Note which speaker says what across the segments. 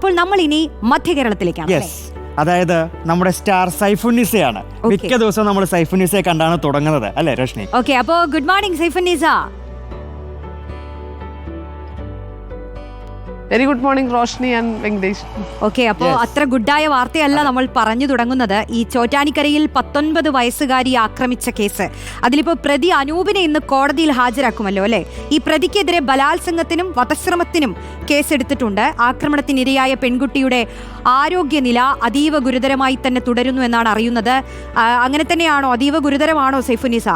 Speaker 1: അപ്പോൾ നമ്മൾ ഇനി മധ്യ കേരളത്തിലേക്കാണ്
Speaker 2: യെസ് അതായത് നമ്മുടെ സ്റ്റാർ സൈഫുന്നിസയാണ്.
Speaker 1: Okay.
Speaker 2: മിക്ക ദിവസവും നമ്മൾ സൈഫുന്നിസയെ കണ്ടാണ് തുടങ്ങുന്നത്. അല്ലേ രശ്മി
Speaker 1: ഓക്കെ അപ്പോ good morning Saifunnisa.
Speaker 3: Very good morning Roshni and Venkatesh
Speaker 1: okay അപ്പോ
Speaker 2: Yes.
Speaker 1: അത്ര ഗുഡായ വാർത്തയല്ല നമ്മൾ പറഞ്ഞു തുടങ്ങുന്നത്. ഈ ചോറ്റാനിക്കരയിൽ പത്തൊൻപത് വയസ്സുകാരി ആക്രമിച്ച കേസ്. അതിലിപ്പോ പ്രതി അനൂപിനെ ഇന്ന് കോടതിയിൽ ഹാജരാക്കുമല്ലോ അല്ലെ? ഈ പ്രതിക്കെതിരെ ബലാത്സംഗത്തിനും വധശ്രമത്തിനും കേസെടുത്തിട്ടുണ്ട്. ആക്രമണത്തിനിരയായ പെൺകുട്ടിയുടെ ആരോഗ്യനില അതീവ ഗുരുതരമായി തന്നെ തുടരുന്നു എന്നാണ് അറിയുന്നത്. അങ്ങനെ തന്നെയാണോ? അതീവ ഗുരുതരമാണോ സൈഫുനിസ?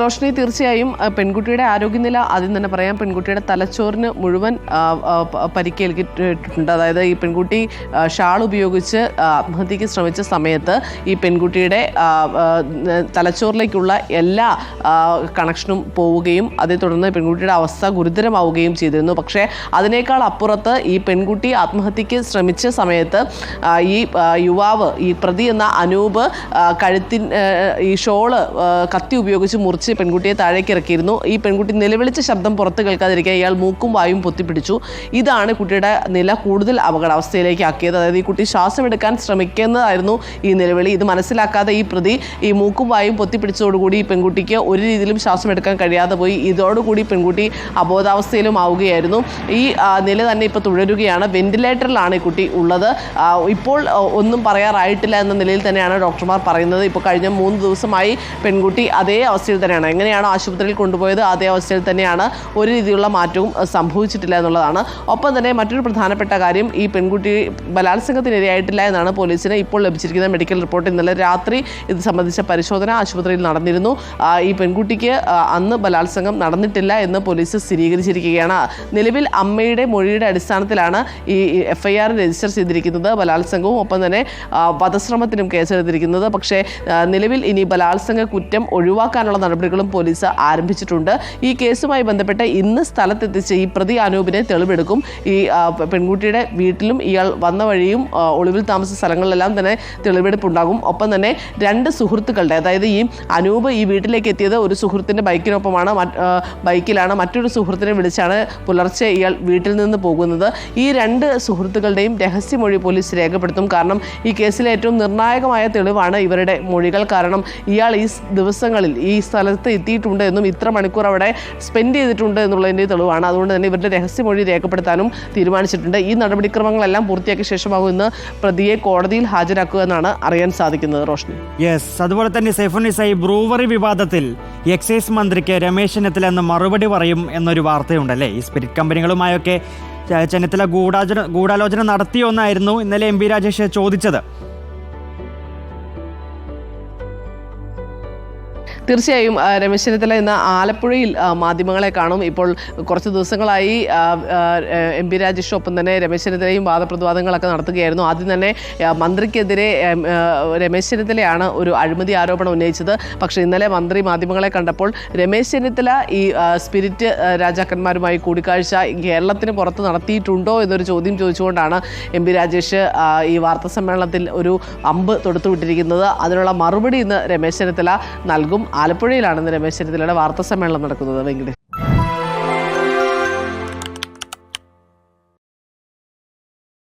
Speaker 3: റോഷ്നി തീർച്ചയായും പെൺകുട്ടിയുടെ ആരോഗ്യനില ആദ്യം തന്നെ പറയാം. പെൺകുട്ടിയുടെ തലച്ചോറിന് മുഴുവൻ പരിക്കേൽക്കിട്ടുണ്ട് അതായത് ഈ പെൺകുട്ടി ഷാൾ ഉപയോഗിച്ച് ആത്മഹത്യക്ക് ശ്രമിച്ച സമയത്ത് ഈ പെൺകുട്ടിയുടെ തലച്ചോറിലേക്കുള്ള എല്ലാ കണക്ഷനും പോവുകയും അതേ തുടർന്ന് പെൺകുട്ടിയുടെ അവസ്ഥ ഗുരുതരമാവുകയും ചെയ്തിരുന്നു. പക്ഷേ അതിനേക്കാൾ അപ്പുറത്ത് ഈ പെൺകുട്ടി ആത്മഹത്യക്ക് ശ്രമിച്ച സമയത്ത് ഈ യുവാവ് ഈ പ്രതി എന്ന അനൂപ് കഴുത്തിൻ ഈ ഷോൾ കത്തി ഉപയോഗിച്ച് മുറിച്ച് പെൺകുട്ടിയെ താഴേക്ക് ഇറക്കിയിരുന്നു. ഈ പെൺകുട്ടി നിലവിളിച്ച ശബ്ദം പുറത്ത് കേൾക്കാതിരിക്കാൻ ഇയാൾ മൂക്കും വായും പൊത്തിപ്പിടിച്ചു. ഇതാണ് കുട്ടിയുടെ നില കൂടുതൽ അപകടാവസ്ഥയിലേക്ക് ആക്കിയത് അതായത് ഈ കുട്ടി ശ്വാസം എടുക്കാൻ ശ്രമിക്കുന്നതായിരുന്നു ഈ നിലവിളി. ഇത് മനസ്സിലാക്കാതെ ഈ പ്രതി ഈ മൂക്കും വായും പൊത്തിപ്പിടിച്ചതോടുകൂടി ഈ പെൺകുട്ടിക്ക് ഒരു രീതിയിലും ശ്വാസം എടുക്കാൻ കഴിയാതെ പോയി. ഇതോടുകൂടി പെൺകുട്ടി അബോധാവസ്ഥയിലും ആവുകയായിരുന്നു. ഈ നില തന്നെ ഇപ്പോൾ തുടരുകയാണ്. വെന്റിലേറ്ററിലാണ് ഈ കുട്ടി ഉള്ളത്. ഇപ്പോൾ ഒന്നും പറയാറായിട്ടില്ല എന്ന നിലയിൽ തന്നെയാണ് ഡോക്ടർമാർ പറയുന്നത്. ഇപ്പോൾ കഴിഞ്ഞ മൂന്ന് ദിവസമായി പെൺകുട്ടി അതേ അവസ്ഥയിൽ തന്നെയാണ് എങ്ങനെയാണ് ആശുപത്രിയിൽ കൊണ്ടുപോയത്? അതേ അവസ്ഥയിൽ തന്നെയാണ് ഒരു രീതിയിലുള്ള മാറ്റവും സംഭവിച്ചിട്ടില്ല എന്നുള്ളതാണ്. ഒപ്പം തന്നെ മറ്റൊരു പ്രധാനപ്പെട്ട കാര്യം ഈ പെൺകുട്ടി ബലാത്സംഗത്തിനിരയായിട്ടില്ല എന്നാണ് പോലീസിന് ഇപ്പോൾ ലഭിച്ചിരിക്കുന്ന മെഡിക്കൽ റിപ്പോർട്ട്. ഇന്നലെ രാത്രി ഇത് സംബന്ധിച്ച പരിശോധന ആശുപത്രിയിൽ നടന്നിരുന്നു. ഈ പെൺകുട്ടിക്ക് അന്ന് ബലാത്സംഗം നടന്നിട്ടില്ല എന്ന് പോലീസ് സ്ഥിരീകരിച്ചിരിക്കുകയാണ്. നിലവിൽ അമ്മയുടെ മൊഴിയുടെ അടിസ്ഥാനത്തിലാണ് ഈ എഫ് ഐ ആർ രജിസ്റ്റർ ചെയ്തിരിക്കുന്നത് ബലാത്സംഗവും ഒപ്പം തന്നെ വധശ്രമത്തിനും കേസെടുത്തിരിക്കുന്നത്. പക്ഷേ നിലവിൽ ഇനി ബലാത്സംഗ കുറ്റം ഒഴിവാക്കാനുള്ള നടപടികളും പോലീസ് ആരംഭിച്ചിട്ടുണ്ട്. ഈ കേസുമായി ബന്ധപ്പെട്ട് ഇന്ന് സ്ഥലത്തെത്തിച്ച് ഈ പ്രതി അനൂപിനെ തെളിവെടുക്കും. ഈ പെൺകുട്ടിയുടെ വീട്ടിലും ഇയാൾ വന്ന വഴിയും ഒളിവിൽ താമസിച്ച സ്ഥലങ്ങളിലെല്ലാം തന്നെ തെളിവെടുപ്പുണ്ടാകും. ഒപ്പം തന്നെ രണ്ട് സുഹൃത്തുക്കളുടെ അതായത് ഈ അനൂപ് ഈ വീട്ടിലേക്ക് എത്തിയത് ഒരു സുഹൃത്തിന്റെ ബൈക്കിനൊപ്പമാണ്. ബൈക്കിലാണ് മറ്റൊരു സുഹൃത്തിനെ വിളിച്ചാണ് പുലർച്ചെ ഇയാൾ വീട്ടിൽ നിന്ന് പോകുന്നത്. ഈ രണ്ട് സുഹൃത്തുക്കളുടെയും രഹസ്യമൊഴി പോലീസ് രേഖപ്പെടുത്തും. കാരണം ഈ കേസിലെ ഏറ്റവും നിർണായകമായ തെളിവാണ് ഇവരുടെ മൊഴികൾ. കാരണം ഇയാൾ ഈ ദിവസങ്ങളിൽ ഈ സ്ഥലത്ത് എത്തിയിട്ടുണ്ട് എന്നും ഇത്ര മണിക്കൂർ അവിടെ സ്പെൻഡ് ചെയ്തിട്ടുണ്ട് എന്നുള്ളതിന്റെ തെളിവാണ്. അതുകൊണ്ട് തന്നെ ഇവരുടെ രഹസ്യമൊഴി രേഖപ്പെടുത്താനും തീരുമാനിച്ചിട്ടുണ്ട്. ഈ നടപടിക്രമങ്ങളെല്ലാം പൂർത്തിയാക്കിയ ശേഷമാകും ഇന്ന് പ്രതിയെ കോടതിയിൽ ഹാജരാക്കുക എന്നാണ് അറിയാൻ സാധിക്കുന്നത് റോഷ്നി.
Speaker 2: യെസ് അതുപോലെ തന്നെ സൈഫുന്നിസ ഈ ബ്രൂവറി വിവാദത്തിൽ എക്സൈസ് മന്ത്രിക്ക് രമേശ് ചെന്നിത്തല എന്ന് മറുപടി പറയും എന്നൊരു വാർത്തയുണ്ടല്ലേ? ഈ സ്പിരിറ്റ് കമ്പനികളുമായൊക്കെ ചെന്നിത്തല ഗൂഢാചന ഗൂഢാലോചന നടത്തിയോ എന്നായിരുന്നു ഇന്നലെ എം പി രാജേഷ് ചോദിച്ചത്.
Speaker 3: തീർച്ചയായും രമേശ് ചെന്നിത്തല ഇന്ന് ആലപ്പുഴയിൽ മാധ്യമങ്ങളെ കാണും. ഇപ്പോൾ കുറച്ച് ദിവസങ്ങളായി എം പി രാജേഷും ഒപ്പം തന്നെ രമേശ് ചെന്നിത്തലയും വാദപ്രതിവാദങ്ങളൊക്കെ നടത്തുകയായിരുന്നു. ആദ്യം തന്നെ മന്ത്രിക്കെതിരെ രമേശ് ചെന്നിത്തലയാണ് ഒരു അഴിമതി ആരോപണം ഉന്നയിച്ചത്. പക്ഷേ ഇന്നലെ മന്ത്രി മാധ്യമങ്ങളെ കണ്ടപ്പോൾ രമേശ് ചെന്നിത്തല ഈ സ്പിരിറ്റ് രാജാക്കന്മാരുമായി കൂടിക്കാഴ്ച കേരളത്തിന് പുറത്ത് നടത്തിയിട്ടുണ്ടോ എന്നൊരു ചോദ്യം ചോദിച്ചുകൊണ്ടാണ് എം പി രാജേഷ് ഈ വാർത്താ സമ്മേളനത്തിൽ ഒരു അമ്പ് തൊടുത്തുവിട്ടിരിക്കുന്നത്. അതിനുള്ള മറുപടി ഇന്ന് രമേശ് ചെന്നിത്തല നൽകും. ആലപ്പുഴയിലാണ് ഇന്ന് രമേശ് ചെന്നിത്തലയുടെ വാർത്താ സമ്മേളനം നടക്കുന്നത്. വെങ്കടേഷ്.